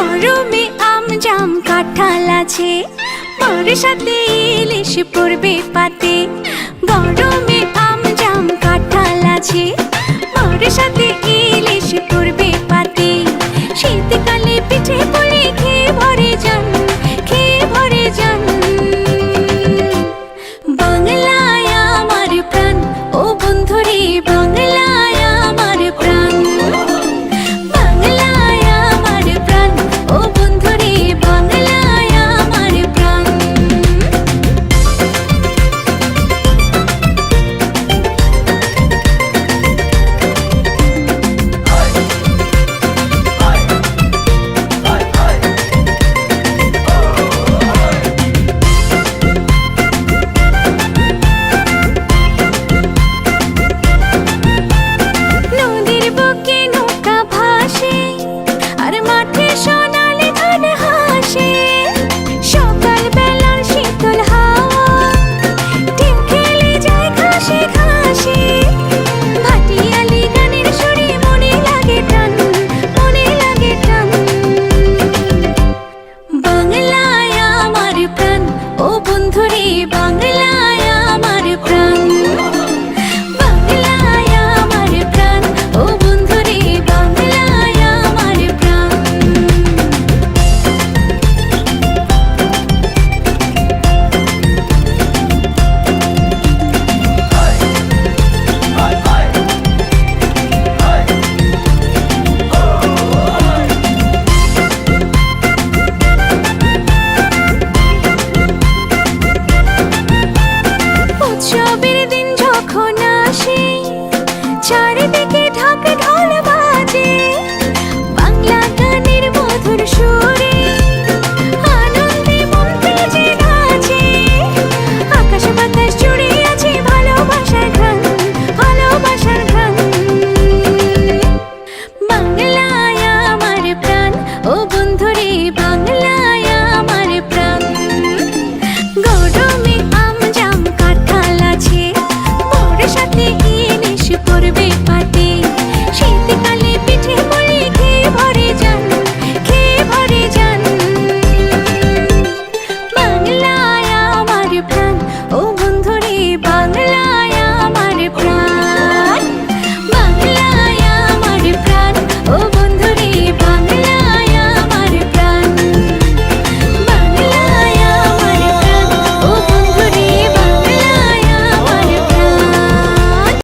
গরমে আম জাম কাঁঠাল আছে। মোর সাথে ইলিশ পড়বে পাতে। গরমে আম জাম কাঁঠাল আছে। মোর সাথে ইলিশ পড়বে পাতে। শীতকালে পিঠে পুলি